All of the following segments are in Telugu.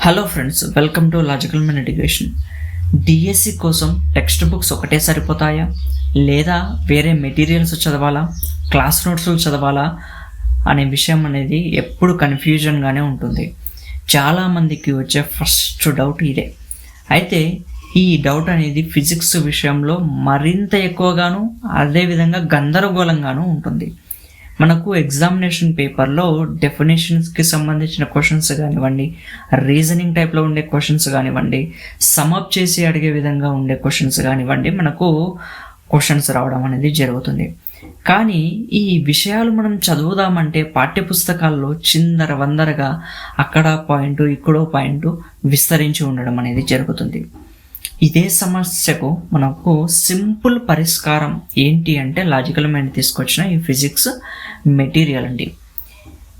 Hello friends welcome to logical men education DSC కోసం టెక్స్ట్ బుక్స్ ఒకటే సరిపోతాయా? లేదా వేరే మెటీరియల్స్ చదవాలా? క్లాస్ నోట్స్లు చదవాలా? అనే విషయం అనేది ఎప్పుడు కన్ఫ్యూజన్గానే ఉంటుంది. చాలామందికి వచ్చే ఫస్ట్ డౌట్ ఇదే. అయితే ఈ డౌట్ అనేది ఫిజిక్స్ విషయంలో మరింత ఎక్కువగాను అదేవిధంగా గందరగోళంగాను ఉంటుంది. మనకు ఎగ్జామినేషన్ పేపర్లో డెఫినేషన్స్కి సంబంధించిన క్వశ్చన్స్ కానివ్వండి రీజనింగ్ టైప్లో ఉండే క్వశ్చన్స్ కానివ్వండి సమప్ చేసి అడిగే విధంగా ఉండే క్వశ్చన్స్ కానివ్వండి మనకు క్వశ్చన్స్ రావడం అనేది జరుగుతుంది. కానీ ఈ విషయాలు మనం చదువుదామంటే పాఠ్యపుస్తకాల్లో చిందర వందరగా అక్కడ పాయింట్ ఇక్కడో పాయింట్ విస్తరించి ఉండడం అనేది జరుగుతుంది. ఇదే సమస్యకు మనకు సింపుల్ పరిష్కారం ఏంటి అంటే లాజికల్ మైండ్ తీసుకొచ్చిన ఈ ఫిజిక్స్ మెటీరియల్ అండి.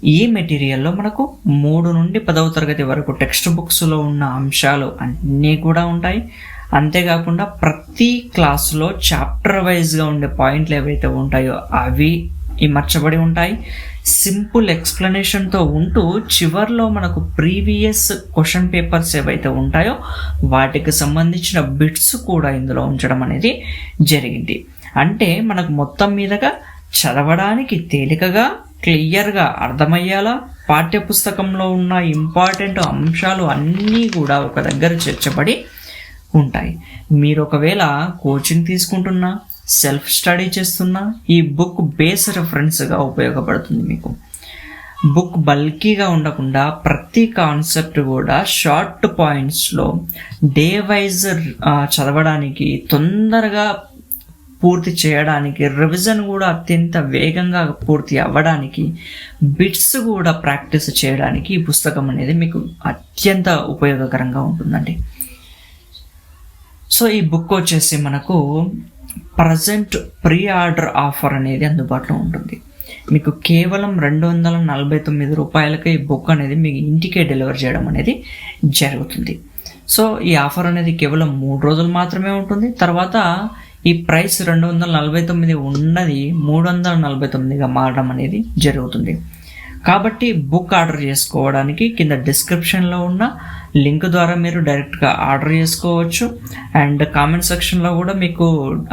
ఈ మెటీరియల్లో మనకు మూడు నుండి పదవ తరగతి వరకు టెక్స్ట్ బుక్స్లో ఉన్న అంశాలు అన్నీ కూడా ఉంటాయి. అంతేకాకుండా ప్రతి క్లాస్లో చాప్టర్ వైజ్గా ఉండే పాయింట్లు ఏవైతే ఉంటాయో అవి ఇమర్చబడి ఉంటాయి. సింపుల్ ఎక్స్ప్లెనేషన్తో ఉంటూ చివర్లో మనకు ప్రీవియస్ క్వశ్చన్ పేపర్స్ ఏవైతే ఉంటాయో వాటికి సంబంధించిన బిట్స్ కూడా ఇందులో ఉంచడం అనేది జరిగింది. అంటే మనకు మొత్తం మీదగా చదవడానికి తేలికగా క్లియర్గా అర్థమయ్యేలా పాఠ్యపుస్తకంలో ఉన్న ఇంపార్టెంట్ అంశాలు అన్నీ కూడా ఒక దగ్గర చేర్చబడి ఉంటాయి. మీరు ఒకవేళ కోచింగ్ తీసుకుంటున్నా సెల్ఫ్ స్టడీ చేస్తున్నా ఈ బుక్ బేస్ రెఫరెన్స్గా ఉపయోగపడుతుంది మీకు. బుక్ బల్కీగా ఉండకుండా ప్రతి కాన్సెప్ట్ కూడా షార్ట్ పాయింట్స్లో డే వైజ్ చదవడానికి తొందరగా పూర్తి చేయడానికి రివిజన్ కూడా అత్యంత వేగంగా పూర్తి అవ్వడానికి బిట్స్ కూడా ప్రాక్టీస్ చేయడానికి ఈ పుస్తకం అనేది మీకు అత్యంత ఉపయోగకరంగా ఉంటుందండి. సో ఈ బుక్ వచ్చేసి మనకు ప్రజెంట్ ప్రీ ఆర్డర్ ఆఫర్ అనేది అందుబాటులో ఉంటుంది. మీకు కేవలం రెండు వందల నలభై తొమ్మిది రూపాయలకి ఈ బుక్ అనేది మీకు ఇంటికే డెలివర్ చేయడం అనేది జరుగుతుంది. సో ఈ ఆఫర్ అనేది కేవలం మూడు రోజులు మాత్రమే ఉంటుంది. తర్వాత ఈ ప్రైస్ రెండు వందల నలభై తొమ్మిది ఉన్నది మూడు వందల నలభై తొమ్మిదిగా మారడం అనేది జరుగుతుంది. కాబట్టి బుక్ ఆర్డర్ చేసుకోవడానికి కింద డిస్క్రిప్షన్లో ఉన్న లింక్ ద్వారా మీరు డైరెక్ట్గా ఆర్డర్ చేసుకోవచ్చు. అండ్ కామెంట్ సెక్షన్లో కూడా మీకు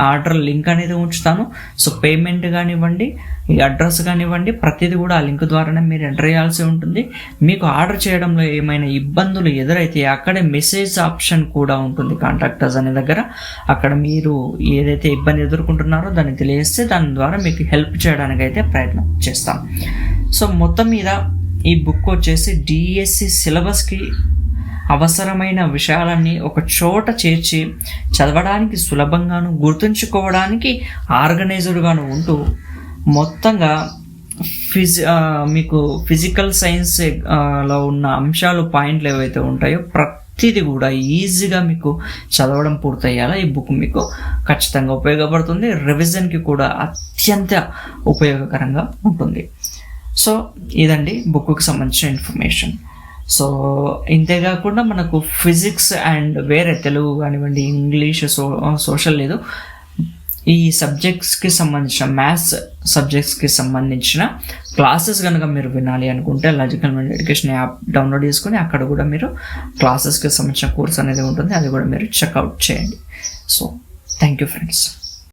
ఆర్డర్ లింక్ అనేది ఉంచుతాను. సో పేమెంట్ కానివ్వండి ఈ అడ్రస్ కానివ్వండి ప్రతిదీ కూడా ఆ లింక్ ద్వారానే మీరు ఎంటర్ చేయాల్సి ఉంటుంది. మీకు ఆర్డర్ చేయడంలో ఏమైనా ఇబ్బందులు ఎదురైతే అక్కడే మెసేజ్ ఆప్షన్ కూడా ఉంటుంది కాంటాక్టర్స్ అనే దగ్గర. అక్కడ మీరు ఏదైతే ఇబ్బంది ఎదుర్కొంటున్నారో దాన్ని తెలియజేస్తే దాని ద్వారా మీకు హెల్ప్ చేయడానికి అయితే ప్రయత్నం చేస్తాం. సో మొత్తం మీద ఈ బుక్ వచ్చేసి డిఎస్సి సిలబస్కి అవసరమైన విషయాలన్నీ ఒక చోట చేర్చి చదవడానికి సులభంగాను గుర్తుంచుకోవడానికి ఆర్గనైజ్డ్గాను ఉంటూ మొత్తంగా ఫిజి మీకు ఫిజికల్ సైన్స్లో ఉన్న అంశాలు పాయింట్లు ఏవైతే ఉంటాయో ప్రతిది కూడా ఈజీగా మీకు చదవడం పూర్తయ్యేలా ఈ బుక్ మీకు ఖచ్చితంగా ఉపయోగపడుతుంది. రివిజన్కి కూడా అత్యంత ఉపయోగకరంగా ఉంటుంది. సో ఇదండి బుక్కి సంబంధించిన ఇన్ఫర్మేషన్. సో ఇంతేకాకుండా మనకు ఫిజిక్స్ అండ్ వేరే తెలుగు కానివ్వండి ఇంగ్లీష్ సో సోషల్ లేదు. ఈ సబ్జెక్ట్స్కి సంబంధించిన మ్యాథ్స్ సబ్జెక్ట్స్కి సంబంధించిన క్లాసెస్ కనుక మీరు వినాలి అనుకుంటే లాజికల్ ఎడ్యుకేషన్ యాప్ డౌన్లోడ్ చేసుకొని అక్కడ కూడా మీరు క్లాసెస్కి సంబంధించిన కోర్స్ అనేది ఉంటుంది అది కూడా మీరు చెక్అవుట్ చేయండి. So thank you friends.